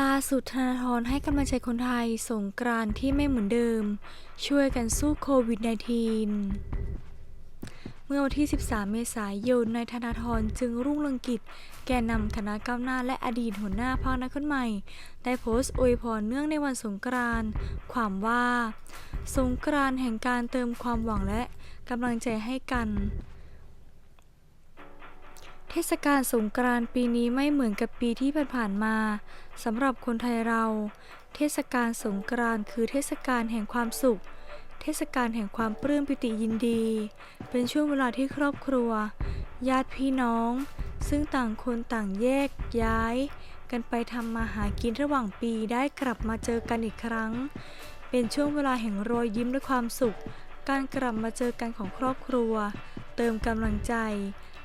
ล่าสุดธนาธรให้กำลังใจคนไทยสงกรานที่ไม่เหมือนเดิม ช่วยกันสู้โควิด -19 เมื่อวันที่ 13 เมษายนนายธนาธรจึงรุ่งเรืองกิจ แกนนำคณะก้าวหน้าและอดีตหัวหน้าพรรคนักคนใหม่ ได้โพสต์อวยพรเนื่องในวันสงกรานต์ความว่า สงกรานต์แห่งการเติมความหวังและกำลังใจให้กัน เทศกาลสงกรานต์ปีนี้ไม่เหมือนกับปีที่ผ่านๆมาสำหรับคนไทยเรา เทศกาลสงกรานต์คือเทศกาลแห่งความสุข เทศกาลแห่งความปลื้มปิติยินดี เป็นช่วงเวลาที่ครอบครัว ญาติพี่น้อง ซึ่งต่างคนต่างแยกย้าย กันไปทำมาหากินระหว่างปีได้กลับมาเจอกันอีกครั้ง เป็นช่วงเวลาแห่งรอยยิ้มและความสุข การกลับมาเจอกันของครอบครัว เติมกำลังใจ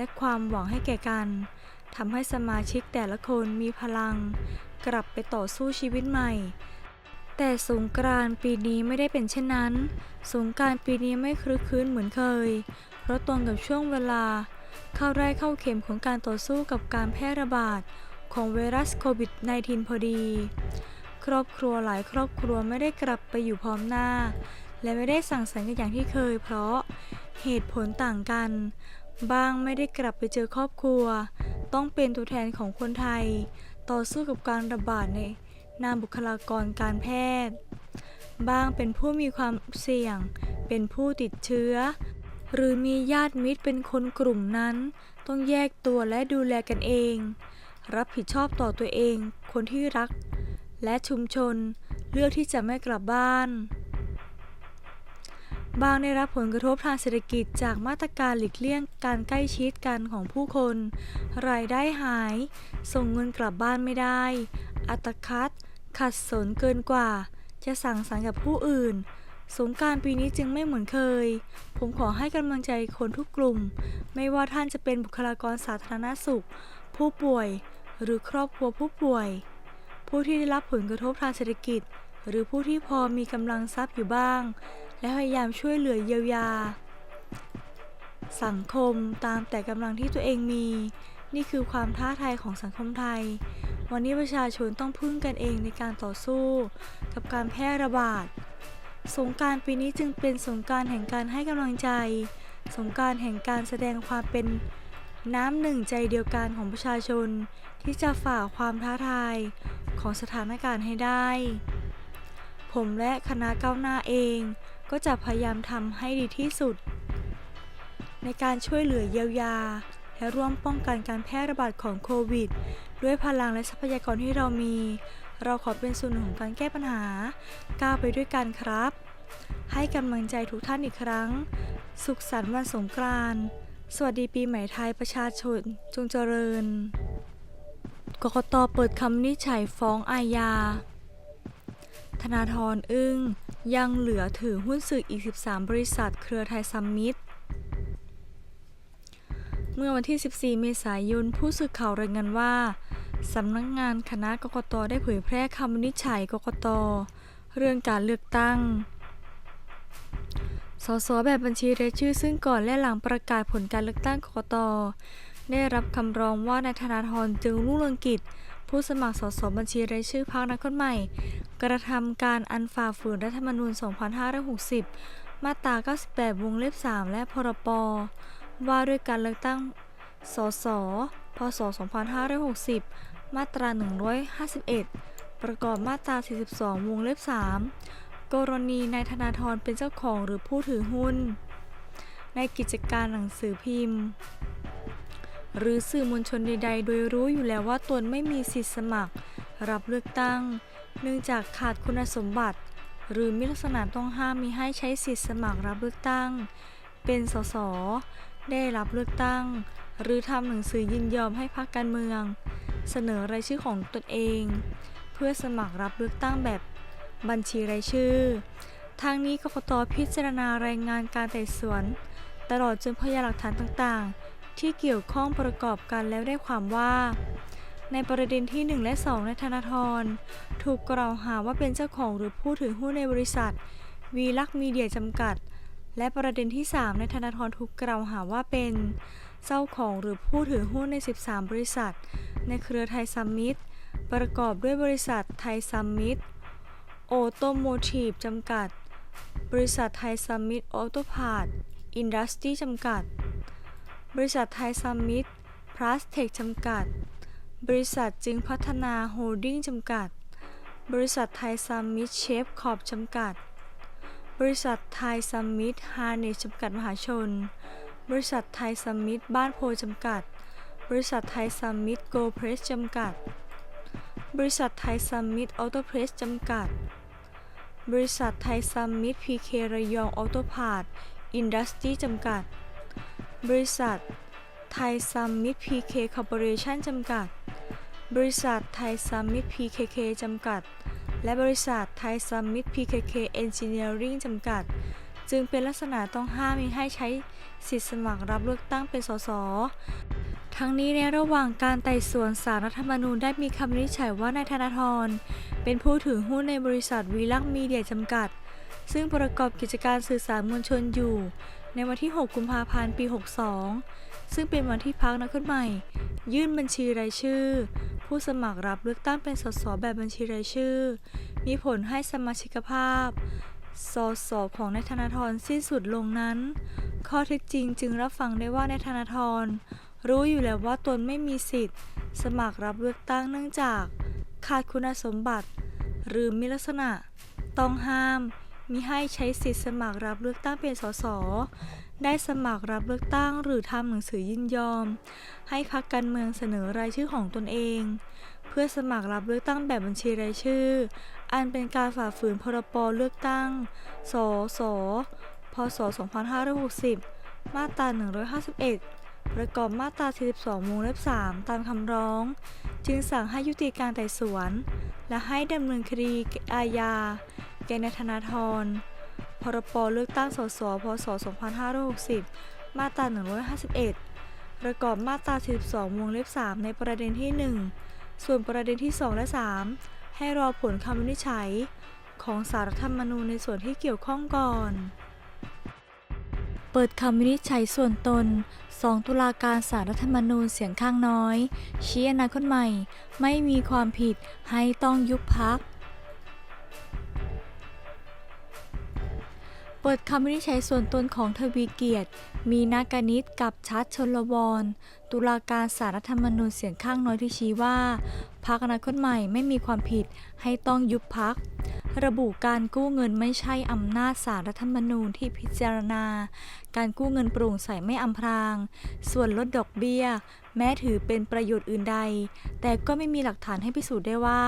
และความหวังให้แก่กันทำให้สมาชิกแต่ละคนมีพลัง กลับไปต่อสู้ชีวิตใหม่ แต่สงกรานต์ปีนี้ไม่ได้เป็นเช่นนั้น สงกรานต์ปีนี้ไม่คลึกคืนเหมือนเคย เพราะตรงกับช่วงเวลา เข้าไร่เข้าเข็มของการต่อสู้กับการแพร่ระบาดของไวรัสโควิด -19 พอดี ครอบครัวหลายครอบครัวไม่ได้กลับไปอยู่พร้อมหน้า และไม่ได้สั่งสรรค์กันอย่างที่เคย เพราะเหตุผลต่างกัน บางไม่ได้กลับไปเจอครอบครัว ต้องเป็นตัวแทนของคนไทย ต่อสู้กับการระบาดในนามบุคลากรการแพทย์บางเป็นผู้มีความเสี่ยง เป็นผู้ติดเชื้อ หรือมีญาติมิตรเป็นคนกลุ่มนั้น ต้องแยกตัวและดูแลกันเอง รับผิดชอบต่อตัวเอง คนที่รัก และชุมชนเลือกที่จะไม่กลับบ้าน บางได้รับผลกระทบทางเศรษฐกิจจากมาตรการหลีกเลี่ยงการใกล้ชิดกันของผู้คน รายได้หาย ส่งเงินกลับบ้านไม่ได้ อัตคัด ขัดสนเกินกว่า จะสั่งสรรค์กับผู้อื่น สงการปีนี้จึงไม่เหมือนเคย ผมขอให้กำลังใจคนทุกกลุ่ม ไม่ว่าท่านจะเป็นบุคลากรสาธารณสุข ผู้ป่วย หรือครอบครัวผู้ป่วย ผู้ที่ได้รับผลกระทบทางเศรษฐกิจ หรือผู้ที่พอมีกำลังทรัพย์อยู่บ้าง และพยายามช่วยเหลือเยียวยา สังคมตามแต่กำลังที่ตัวเองมี นี่คือความท้าทายของสังคมไทย วันนี้ประชาชนต้องพึ่งกันเองในการต่อสู้ กับการแพร่ระบาด สงการปีนี้จึงเป็นสงการแห่งการให้กำลังใจ สงการแห่งการแสดงความเป็นน้ำหนึ่งใจเดียวกันของประชาชน ที่จะฝ่าความท้าทายของสถานการณ์ให้ได้ ผมและคณะก้าวหน้าเอง ก็จะพยายามทำให้ดีที่สุด ในการช่วยเหลือเยียวยา และร่วมป้องกันการแพร่ระบาดของโควิด ด้วยพลังและทรัพยากรที่เรามี เราขอเป็นส่วนหนึ่งของการแก้ปัญหา ก้าวไปด้วยกันครับ ให้กำลังใจทุกท่านอีกครั้ง สุขสันต์วันสงกรานต์สวัสดีปีใหม่ไทยประชาชนจงเจริญ กกตเปิดคำนิจฉัยฟ้องอาญา ธนาธรอึ้ง ยังเหลือถือหุ้นสื่ออีก 13 บริษัท เครือไทยซัมมิตเมื่อวันที่ 14 เมษายน ผู้สื่อข่าวรายงานว่า สำนักงงานคณะกกตได้เผยแพร่คำวินิจฉัยกกต เรื่องการเลือกตั้ง สสแบบบัญชีรายชื่อซึ่งก่อนและหลังประกาศผลการเลือกตั้งกกต ได้รับคำร้องว่านายธนาธรจึงรุ่งเรืองกิจ ผู้สมัครสสบัญชีรายชื่อพรรคนักคนใหม่ กระทำการอันฝ่าฝืนรัฐธรรมนูญ 2560 มาตรา 98 วงเล็บ 3 และพรปว่าด้วยการเลือกตั้งสส พศ 2560 มาตรา 151 ประกอบมาตรา 42 วงเล็บ 3 กรณีนายธนาธรเป็นเจ้าของหรือผู้ถือหุ้น ในกิจการหนังสือพิมพ์ หรือสื่อมวลชนใด ๆ โดยรู้อยู่แล้วว่าตนไม่มีสิทธิสมัคร รับเลือกตั้ง เนื่องจากขาดคุณสมบัติ หรือมีลักษณะต้องห้ามมีให้ใช้สิทธิสมัครรับเลือกตั้ง เป็นสส ได้รับเลือกตั้ง หรือทำหนังสือยินยอมให้พรรคการเมือง เสนอรายชื่อของตนเอง เพื่อสมัครรับเลือกตั้งแบบบัญชีรายชื่อ ทางนี้กกตพิจารณารายงานการไต่สวน ตลอดจนพยานหลักฐานต่างๆ ที่เกี่ยวข้องประกอบกันแล้วได้ความว่า ในประเด็นที่ 1 และ2ในธนาธรถูกกล่าวหาว่าเป็นเจ้าของหรือผู้ถือหุ้นในบริษัท วีลักษ์มีเดียจำกัด และประเด็นที่3ในธนาธรถูกกล่าวหาว่าเป็นเจ้าของหรือผู้ถือหุ้นใน 13 บริษัท ในเครือไทยซัมมิตประกอบด้วยบริษัทไทยซัมมิตโอโตโมทีฟจำกัด บริษัทไทยซัมมิตออโตพาร์ทอินดัสทรีจำกัด บริษัทไทยซัมมิตพลัสเทคจำกัด บริษัทจึงพัฒนาโฮลดิ้งจำกัด บริษัทไทยซัมมิตเชฟคอร์ปจำกัด บริษัทไทยซัมมิตฮาร์เนสจำกัดมหาชน บริษัทไทยซัมมิตบ้านโพจำกัด บริษัทไทยซัมมิตโกลเพรสจำกัด บริษัทไทยซัมมิตออโตเพรสจำกัด บริษัทไทยซัมมิตพีเคระยองออโตพาร์ทอินดัสทรีจำกัด บริษัท ไทยซัมมิตพีเคคอร์ปอเรชั่นจำกัด บริษัทไทยซัมมิตพีเคเคจำกัด และบริษัทไทยซัมมิตพีเคเคเอนจิเนียริ่งจำกัด จึงเป็นลักษณะต้องห้ามมิให้ใช้สิทธิสมัครรับเลือกตั้งเป็นสสทั้งนี้ในระหว่างการไต่สวนสารรัฐธรรมนูญได้มีคำวินิจฉัยว่านายธนาธรเป็นผู้ถือหุ้นในบริษัทวีลักษ์มีเดียจำกัด ซึ่งประกอบกิจการสื่อสารมวลชนอยู่ ในวันที่ 6 กุมภาพันธ์ ปี 62 ซึ่งเป็นวันที่พักนักขึ้นใหม่ ยื่นบัญชีรายชื่อ ผู้สมัครรับเลือกตั้งเป็นสสแบบบัญชีรายชื่อ มีผลให้สมาชิกภาพ สสของนายธนาธรสิ้นสุดลงนั้น ข้อเท็จจริงจึงรับฟังได้ว่านายธนาธรรู้อยู่แล้วว่าตนไม่มีสิทธิ์ สมัครรับเลือกตั้งเนื่องจาก ขาดคุณสมบัติ หรือมีลักษณะ ต้องห้าม มิให้ใช้สิทธิสมัครรับเลือกตั้งเป็นสส ได้สมัครรับเลือกตั้งหรือทำหนังสือยินยอม ให้พรรคการเมืองเสนอรายชื่อของตนเอง เพื่อสมัครรับเลือกตั้งแบบบัญชีรายชื่อ อันเป็นการฝ่าฝืนพรบเลือกตั้ง สส พศ 2560 มาตรา 151ประกอบมาตรา 42 วงเล็บ 3 ตามคำร้อง จึงสั่งให้ยุติการไต่สวน และให้ดำเนินคดีอาญา แก่นายธนาธร พรบเลือกตั้งสส พศ 2560 มาตรา 151 ประกอบมาตรา 42 วงเล็บ 3 ในประเด็นที่ 1 ส่วนประเด็นที่ 2 และ 3 ให้รอผลคำวินิจฉัย ของสารรัฐธรรมนูญในส่วนที่เกี่ยวข้องก่อน เปิดคำวินิจฉัยส่วนตน 2 ตุลาการสารรัฐธรรมนูญเสียงข้างน้อย ชี้อนาคตใหม่ ไม่มีความผิดให้ต้องยุบพัก เปิดคำวินิจฉัยส่วนตนของทวีเกียรติ มีนากนิตกับชัดชนลวร ตุลาการสารรัฐธรรมนูญเสียงข้างน้อยที่ชี้ว่าพักอนาคตใหม่ไม่มีความผิดให้ต้องยุบพัก ระบุการกู้เงินไม่ใช่อำนาจสารรัฐธรรมนูญที่พิจารณา การกู้เงินโปร่งใสไม่อำพราง ส่วนลดดอกเบี้ย แม้ถือเป็นประโยชน์อื่นใด แต่ก็ไม่มีหลักฐานให้พิสูจน์ได้ว่า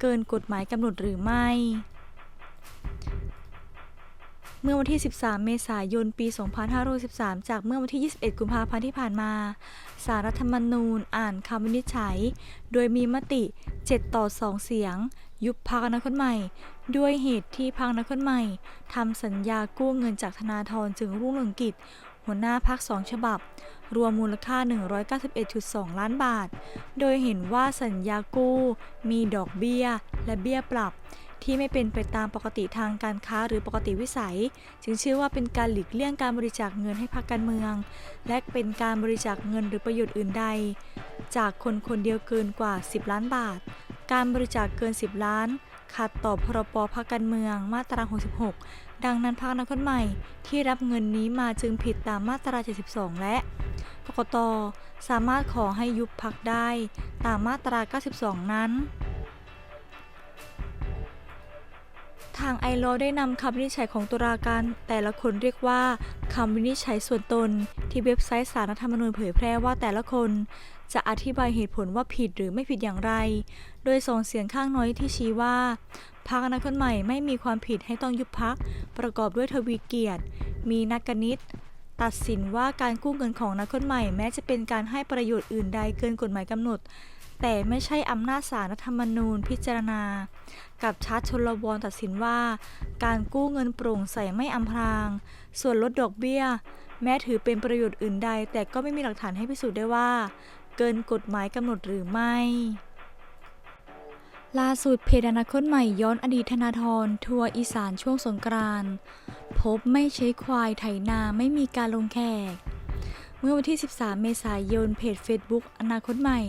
เกินกฎหมายกำหนดหรือไม่ เมื่อวันที่ 13 เมษายน ปี 2513 จากเมื่อวันที่ 21 กุมภาพันธ์ที่ผ่านมา สารรัฐธรรมนูญอ่านคำวินิจฉัย โดยมีมติ 7 ต่อ 2 เสียง ยุบพักอนาคตใหม่ ด้วยเหตุที่พักอนาคตใหม่ทำสัญญากู้เงินจากธนาธรจึงรุ่งเรืองกิจ หัวหน้าพักสองฉบับ รวมมูลค่า 191.2 ล้านบาท โดยเห็นว่าสัญญากู้ มีดอกเบี้ย และเบี้ยปรับ ที่ไม่เป็นไปตามปกติทางการค้าหรือปกติวิสัย จึงเชื่อว่าเป็นการหลีกเลี่ยงการบริจาคเงินให้พรรคการเมือง และเป็นการบริจาคเงินหรือประโยชน์อื่นใด จากคนคนเดียวเกินกว่า 10 ล้านบาท การบริจาคเกิน 10 ล้านขัดต่อพรบพรรคการเมืองมาตรา 66 ดังนั้นพรรคอนาคตใหม่ ที่รับเงินนี้มาจึงผิดตามมาตรา 72 และกกตสามารถขอให้ยุบพักได้ ตามมาตรา 92 นั้น ทางไอรอได้นำคำวินิจฉัยของตุลาการ แต่ละคนเรียกว่าคำวินิจฉัยส่วนตน ที่เว็บไซต์สารรัฐธรรมนูญเผยแพร่ว่าแต่ละคน จะอธิบายเหตุผลว่าผิดหรือไม่ผิดอย่างไร โดยส่งเสียงข้างน้อยที่ชี้ว่าพรรคอนาคตใหม่ไม่มีความผิดให้ต้องยุบพัก ประกอบด้วยทวีเกียรติ มีนักกนิต ตัดสินว่าการกู้เงินของนักคนใหม่ แม้จะเป็นการให้ประโยชน์อื่นใดเกินกฎหมายกำหนด แต่ไม่ใช่อำนาจศาลรัฐธรรมนูญพิจารณา กับชัดชนลวรตัดสินว่า การกู้เงินโปร่งใสไม่อำพราง ส่วนลดดอกเบี้ย แม้ถือเป็นประโยชน์อื่นใด แต่ก็ไม่มีหลักฐานให้พิสูจน์ได้ว่า เกินกฎหมายกำหนดหรือไม่ล่าสุดเพจอนาคตใหม่ย้อนอดีตธนาธรทัวร์อีสานช่วงสงกรานต์พบไม่ใช้ควายไถนาไม่มีการลงแขก เมื่อวันที่ 13 เมษายน เพจ Facebook อนาคตใหม่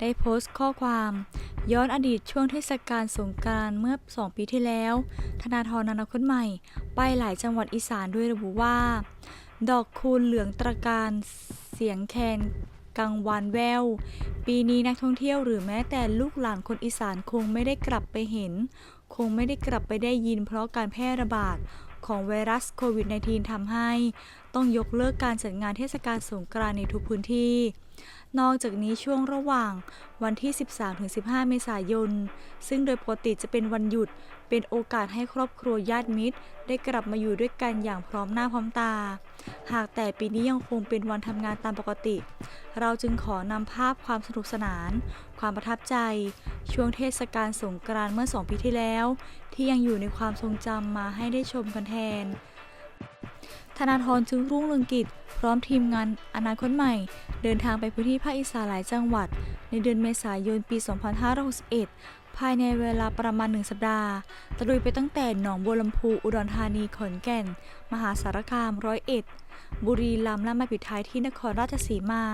ได้โพสต์ข้อความ ย้อนอดีตช่วงเทศกาลสงกรานต์เมื่อ 2 ปีที่แล้ว ธนาธรอนาคตใหม่ ไปหลายจังหวัดอีสานด้วยระบุว่า ดอกคูณเหลืองตระการเสียงแคนกังวานแวว ปีนี้นักท่องเที่ยวหรือแม้แต่ลูกหลานคนอีสานคงไม่ได้กลับไปเห็น คงไม่ได้กลับไปได้ยินเพราะการแพร่ระบาดของไวรัสโควิด -19 ทำให้ ต้องยกเลิกการจัดงานเทศกาลสงกรานต์ในทุกพื้นที่ นอกจากนี้ช่วงระหว่างวันที่ 13-15 เมษายน ซึ่งโดยปกติจะเป็นวันหยุด เป็นโอกาสให้ครอบครัวญาติมิตร ได้กลับมาอยู่ด้วยกันอย่างพร้อมหน้าพร้อมตา หากแต่ปีนี้ยังคงเป็นวันทำงานตามปกติ เราจึงขอนำภาพความสนุกสนาน ความประทับใจ ช่วงเทศกาลสงกรานต์เมื่อ 2 ปีที่แล้ว ที่ยังอยู่ในความทรงจำมาให้ได้ชมกันแทน ธนาธรจึงรุ่งเรืองกิจ พร้อมทีมงานอนาคตใหม่ เดินทางไปพื้นที่ภาคอีสานหลายจังหวัด ในเดือนเมษายนปี 2561 ภายในเวลาประมาณหนึ่งสัปดาห์ตะลุยไปตั้งแต่หนองบัวลำพูอุดรธานีขอนแก่น มหาสารคามร้อยเอ็ดบุรีรัมย์และมาปิดท้ายที่นครราชสีมา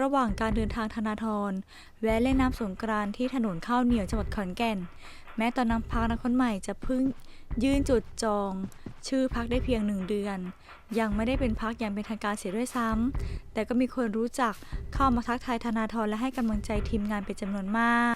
ระหว่างการเดินทางธนาธรแวะเล่นน้ำสงกรานที่ถนนข้าวเหนียวจังหวัดขอนแก่น แม้ตอนนั้นพักนคนใหม่จะเพิ่งยื่นจุดจอง ชื่อพักได้เพียงหนึ่งเดือน ยังไม่ได้เป็นพักอย่างเป็นทางการเสียด้วยซ้ำแต่ก็มีคนรู้จักเข้ามาทักทายธนาธรและให้กำลังใจทีมงานเป็นจำนวนมาก